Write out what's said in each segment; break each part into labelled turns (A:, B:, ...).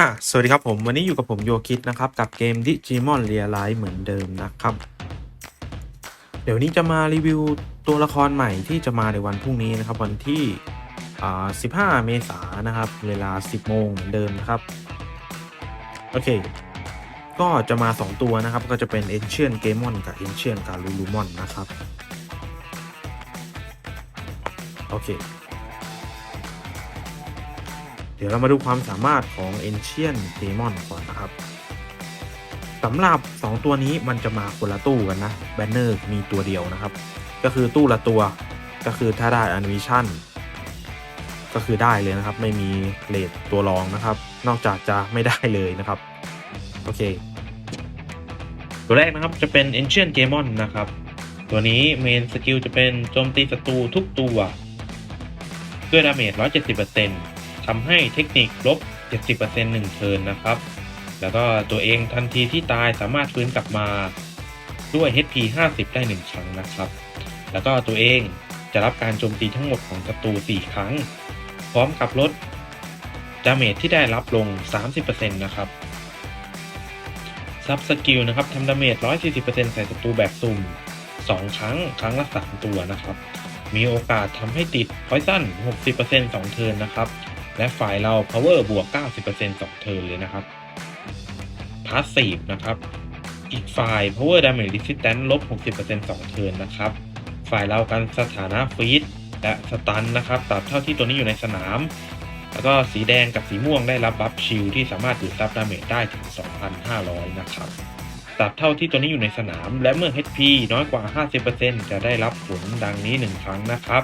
A: อะสวัสดีครับผม วันนี้อยู่กับผมโยคิดนะครับ กับเกม Digimon Real เหมือนเดิมนะครับ เดี๋ยวนี้จะมารีวิวตัวละครใหม่ที่จะมาในวันพรุ่งนี้นะครับ วันที่อ่า15 เมษายนนะครับ เวลา 10 โมงเหมือนเดิมนะครับ โอเค ก็จะมา 2 ตัวนะครับ ก็จะเป็น Ancient Gamon กับ Ancient Garurumon นะครับ โอเค เดี๋ยวเรามาดูความสามารถของ Ancient Demon ก่อนนะครับสำหรับ 2 ตัวนี้มันจะมาคนละตู้กันนะแบนเนอร์มีตัวเดียวนะครับ ก็คือตู้ละตัวก็คือถ้าได้ a n i m a t i o n ก็คือได้เลยนะครับ ไม่มีเลทตัวรองนะครับ นอกจากจะไม่ได้เลยนะครับ โอเค ตัวแรกนะครับจะเป็น Ancient Gamon นะครับ ตัวนี้เมนสกิลจะเป็นโจมตีศัตรูทุกตัว ด้วยดาเมจ170% ทำให้เทคนิคลบ 70%หนึ่งเทิร์นนะครับ แล้วก็ตัวเองทันทีที่ตายสามารถฟื้นกลับมาด้วย HP 50 ได้ 1 ครั้งนะครับ แล้วก็ตัวเองจะรับการโจมตีทั้งหมดของศัตรู 4 ครั้ง พร้อมกับลดดาเมจที่ได้รับลง 30%นะครับซับสกิลนะครับทำดาเมจ 140%ใส่ศัตรูแบบสุ่ม 2 ครั้ง ครั้งละ 3 ตัวนะครับ มีโอกาสทำให้ติด Poison 60% 2เทิร์นนะครับ และฝ่ายเรา Power บวก 90% 2เทิร์นเลยนะครับ Passive นะครับ อีกฝ่าย Power Damage Resistance ลบ 60% 2เทิร์นนะครับ ฝ่ายเรากันสถานะฟีดและสตันนะครับตราบเท่าที่ตัวนี้อยู่ในสนาม แล้วก็สีแดงกับสีม่วงได้รับบัฟชิลที่สามารถดูดซับดาเมจได้ถึง 2,500 นะครับตราบเท่าที่ตัวนี้อยู่ในสนาม และเมื่อ HP น้อยกว่า 50%จะได้รับผลดังนี้ 1 ครั้งนะครับ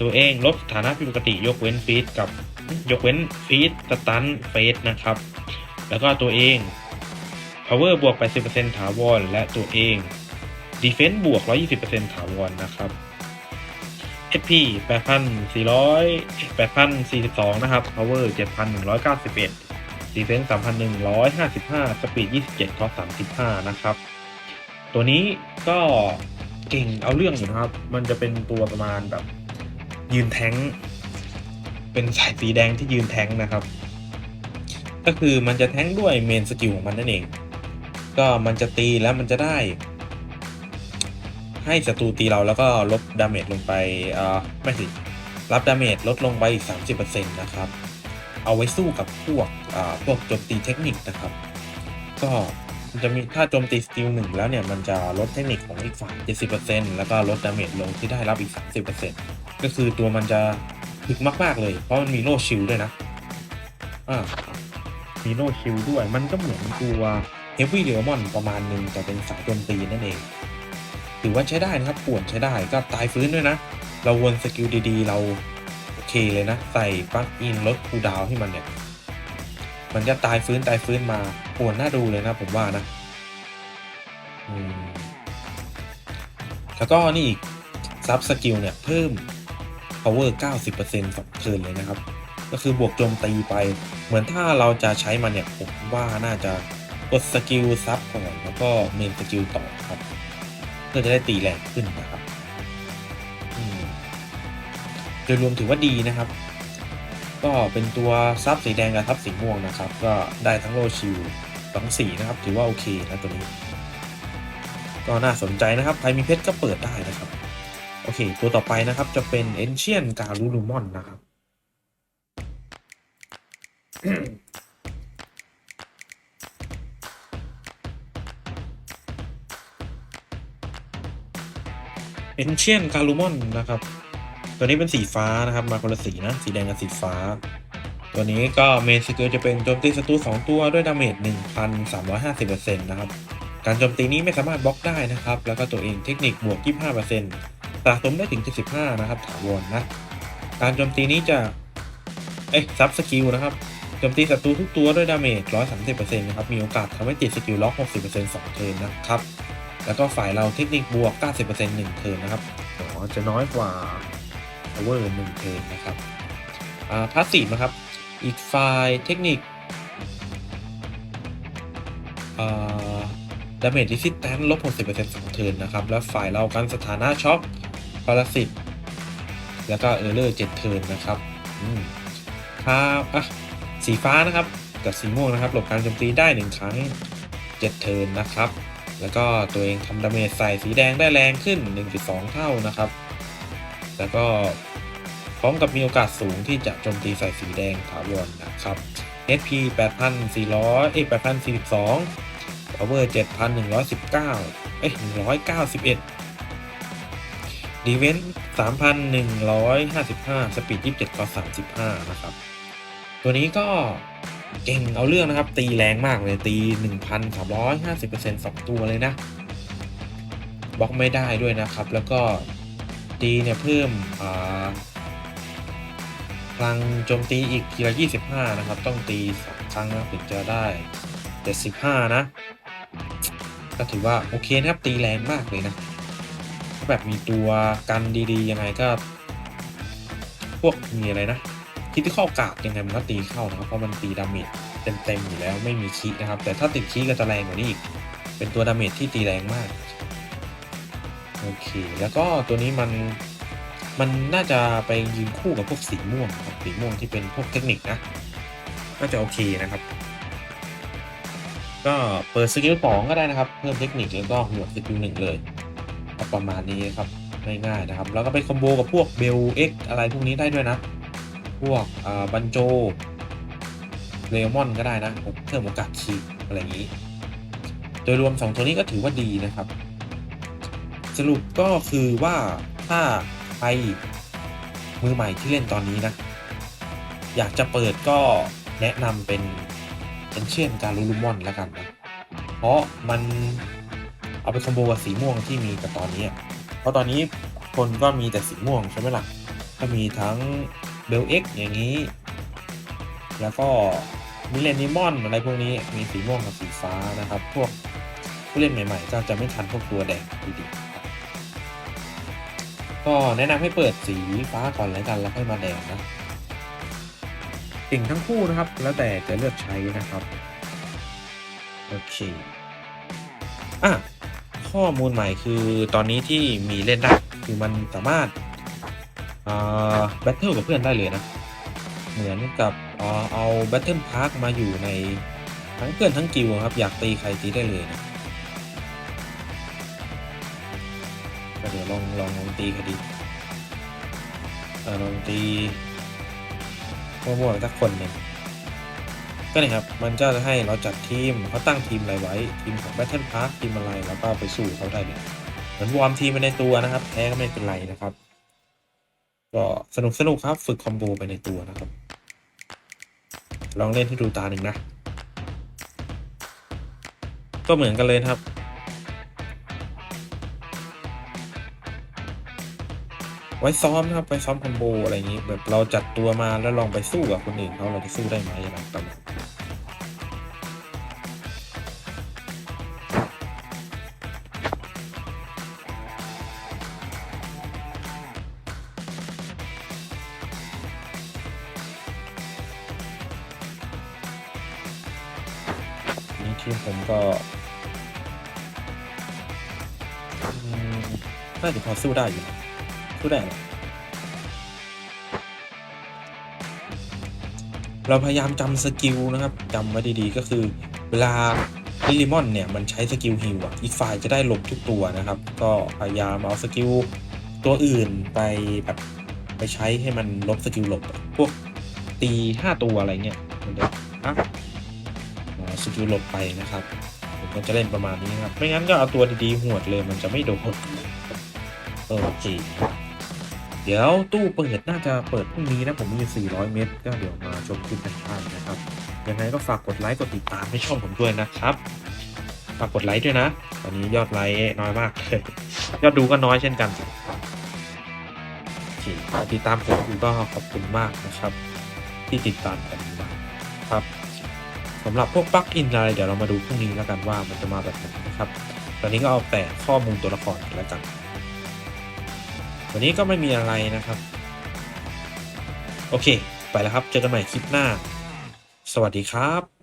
A: ตัวเองลบสถานะผิดปกติยกเว้นฟีดกับ ยกเว้นฟีดสตันเฟสนะครับ แล้วก็ตัวเอง power บวก 80%ถาวร และตัวเอง defense บวก 120%ถาวรนะครับ HP 8,400 8,042 นะครับ power 7,191 defense 3,155 speed 27 cost 35 นะครับ ตัวนี้ก็เก่งเอาเรื่องอยู่นะครับ มันจะเป็นตัวประมาณแบบยืนแท้ง เป็นสายสีแดงที่ยืนแท้งนะครับ ก็คือมันจะแท้งด้วยเมนสกิลของมันนั่นเอง ก็มันจะตีแล้วมันจะได้ ให้ศัตรูตีเราแล้วก็ลดดาเมจลงไปอ่าไม่สิรับดาเมจลดลงไปอีก 30%นะครับ เอาไว้สู้กับพวกอ่าพวกโจมตีเทคนิคนะครับ ก็มันจะมีถ้าโจมตีสติลหนึ่งแล้วเนี่ย มันจะลดเทคนิคของอีกฝ่าย70%แล้วก็ลดดาเมจลงที่ได้รับอีก 30%ก็คือตัวมันจะ ถึกมาก ๆ เลย เพราะมันมีโล่ชิลด้วยนะ อ่า มีโล่ชิลด้วย มันก็เหมือนตัวเฮฟวี่เดอมอนประมาณหนึ่งแต่เป็นสายโจมตีนั่นเอง ถือว่าใช้ได้นะครับป่วนใช้ได้ก็ตายฟื้นด้วยนะ เราวนสกิลดีๆ เราโอเคเลยนะ ใส่ปลั๊กอินลดคูดาวให้มันเนี่ย มันจะตายฟื้นตายฟื้นมาป่วนน่าดูเลยนะผมว่านะแล้วก็นี่อีกซับสกิลเนี่ยเพิ่ม power 90%สองเทิร์นเลยนะครับ ก็คือบวกโจมตีไป เหมือนถ้าเราจะใช้มันเนี่ยผมว่าน่าจะกดสกิลซับก่อนแล้วก็เมนสกิลต่อครับเพื่อจะได้ตีแรงขึ้นนะครับโดยรวมถือว่าดีนะครับ ก็เป็นตัวซับสีแดงกับซับสีม่วงนะครับ ก็ได้ทั้งโลชิลสองสีนะครับ ถือว่าโอเคนะตัวนี้ ก็น่าสนใจนะครับใครมีเพชรก็เปิดได้นะครับ อเค ตัวต่อไปนะครับจะเป็น Ancient Garurumon นะครับ Ancient Garurumon นะครับ ตัวนี้เป็นสีฟ้านะครับ มาคนละสีนะ สีแดงกับสีฟ้า ตัวนี้ก็เมนสกิลจะเป็นโจมตีศัตรู2ตัวด้วยดาเมจ 1,350%นะครับ การโจมตีนี้ไม่สามารถบล็อกได้นะครับ แล้วก็ตัวเองเทคนิคบวก 25%สะสมได้ถึง 75 นะครับถาวรนะ การโจมตีนี้จะ เอ๊ะซับสกิลนะครับโจมตีศัตรูทุกตัวด้วยดาเมจ 130%นะครับ มีโอกาสทำให้ติดสกิลล็อก 60% 2 เทิร์นนะครับ แล้วก็ฝ่ายเราเทคนิคบวก 90% 1 เทิร์นนะครับอ๋อจะน้อยกว่า power 1เทิร์นนะครับ อ่าพาสซีฟนะครับ อีกฝ่ายเทคนิค อ่าดาเมจดิสิแตนลบ 60%สองเทิร์นนะครับ แล้วฝ่ายเรากันสถานะช็อค ปรสิตแล้วก็เออร์เลอร์7เทิร์นนะครับครับอะสีฟ้านะครับกับสีม่วงนะครับหลบการโจมตีได้หนึ่งครั้งเจ็ดเทิร์นนะครับ แล้วก็ตัวเองทำดาเมจใส่สีแดงได้แรงขึ้น 1.2 เท่านะครับ แล้วก็พร้อมกับมีโอกาสสูงที่จะโจมตีใส่สีแดงถาวรนะครับ HP 8,400เอ้ย8,042 Power 7,119 เอ้ย191 ดีเวนต์3,155 สปีด 27ก็35 นะครับ ตัวนี้ก็เก่งเอาเรื่องนะครับ ตีแรงมากเลยตี 1,350%สองตัวเลยนะ บล็อกไม่ได้ด้วยนะครับ แล้วก็ตีเนี่ยเพิ่มพลังโจมตีอีกทีละ 25 นะครับ ต้องตีสามครั้งนะถึงจะได้ 75 นะ ก็ถือว่าโอเคนะครับ ตีแรงมากเลยนะ แบบมีตัวกันดีๆยังไงก็ พวกมีอะไรนะคิดที่ข้อกาดยังไงมันก็ตีเข้านะครับเพราะมันตีดาเมจเต็มๆอยู่แล้วไม่มีคีนะครับ แต่ถ้าติดคีก็จะแรงกว่านี้อีก เป็นตัวดาเมจที่ตีแรงมากโอเค แล้วก็ตัวนี้มันมันน่าจะไปยืนคู่กับพวกสีม่วงครับสีม่วงที่เป็นพวกเทคนิคนะน่าจะโอเคนะครับ ก็เปิดสกิลสองก็ได้นะครับ เพิ่มเทคนิคแล้วก็หัวสกิลหนึ่งเลย ประมาณนี้ครับง่ายๆนะครับ แล้วก็ไปคอมโบกับพวกเบลเอ็กอะไรพวกนี้ได้ด้วยนะ พวกบันโจเลมอนก็ได้นะเพิ่มโอกาสคีอะไรอย่างนี้ โดยรวม 2 ตัวนี้ก็ถือว่าดีนะครับ สรุปก็คือว่าถ้าใครมือใหม่ที่เล่นตอนนี้นะ อยากจะเปิดก็แนะนำเป็นเอนเชียนการูลูมอนแล้วกันนะ เพราะมัน เอาไปคอมโบกับสีม่วงที่มีกับตอนนี้ เพราะตอนนี้คนก็มีแต่สีม่วงใช่ไหมล่ะ ก็มีทั้งเบลเอ็กอย่างนี้ แล้วก็มิเลนิมอนอะไรพวกนี้มีสีม่วงกับสีฟ้านะครับ พวกผู้เล่นใหม่ๆก็จะไม่ทันพวกตัวแดงดีๆก็แนะนำให้เปิดสีฟ้าก่อนแล้วกันแล้วค่อยมาแดงนะติ่งทั้งคู่นะครับ แล้วแต่จะเลือกใช้นะครับ โอเคอะ ข้อมูลใหม่คือตอนนี้ที่มีเล่นได้คือมันสามารถแบทเทิลกับเพื่อนได้เลยนะ เหมือนกับเอ่อเอาแบทเทิลพาร์คมาอยู่ในทั้งเพื่อนทั้งกิวครับ อยากตีใครตีได้เลยนะเดี๋ยวลองลองลองตีคดีลองตีมั่วๆสักคนหนึ่ง ก็เนี่ยครับมันก็จะให้เราจัดทีมเขาตั้งทีมอะไรไว้ ทีมของ Battle Park ทีมอะไรแล้วก็ไปสู้เขาได้เลยเหมือนวอร์มทีมไปในตัวนะครับแพ้ก็ไม่เป็นไรนะครับ ก็สนุกสนุกครับฝึกคอมโบไปในตัวนะครับ ลองเล่นให้ดูตาหนึ่งนะ ก็เหมือนกันเลยครับไว้ซ้อมนะครับไว้ซ้อมคอมโบอะไรอย่างนี้แบบเราจัดตัวมาแล้วลองไปสู้กับคนอื่นเขาเราจะสู้ได้ไหมอะไรประมาณ ทีมผมก็น่าจะพอสู้ได้อยู่นะสู้ได้นะเราพยายามจำสกิลนะครับจำไว้ดีๆก็คือ เวลาลิลิมอนเนี่ยมันใช้สกิลฮิลอะอีกฝ่ายจะได้หลบทุกตัวนะครับ ก็พยายามเอาสกิลตัวอื่นไปแบบไปใช้ให้มันลบสกิลหลบ พวกตีห้าตัวอะไรเงี้ยมันจะอะ สกิลหลบไปนะครับผมก็จะเล่นประมาณนี้นะครับ ไม่งั้นก็เอาตัวดีๆหวดเลยมันจะไม่โดนโอเคเดี๋ยวตู้เปิดน่าจะเปิดพรุ่งนี้นะ ผมมีอยู่400 เมตร ก็เดี๋ยวมาชมคลิปกันได้นะครับ ยังไงก็ฝากกดไลค์กดติดตามให้ช่องผมด้วยนะครับ ฝากกดไลค์ด้วยนะ ตอนนี้ยอดไลค์น้อยมากเลยยอดดูก็น้อยเช่นกันโอเคติดตามผมดูก็ขอบคุณมากนะครับ ที่ติดตามกันมาครับำหรับพวกปลั๊กอินอะไรเดี๋ยวเรามาดูพรุ่งนี้แล้วกันว่ามันจะมาแบบไหนนะครับ ตอนนี้ก็เอาแต่ข้อมูลตัวละครแล้วกันวันนี้ก็ไม่มีอะไรนะครับ โอเค ไปแล้วครับ เจอกันใหม่คลิปหน้า สวัสดีครับ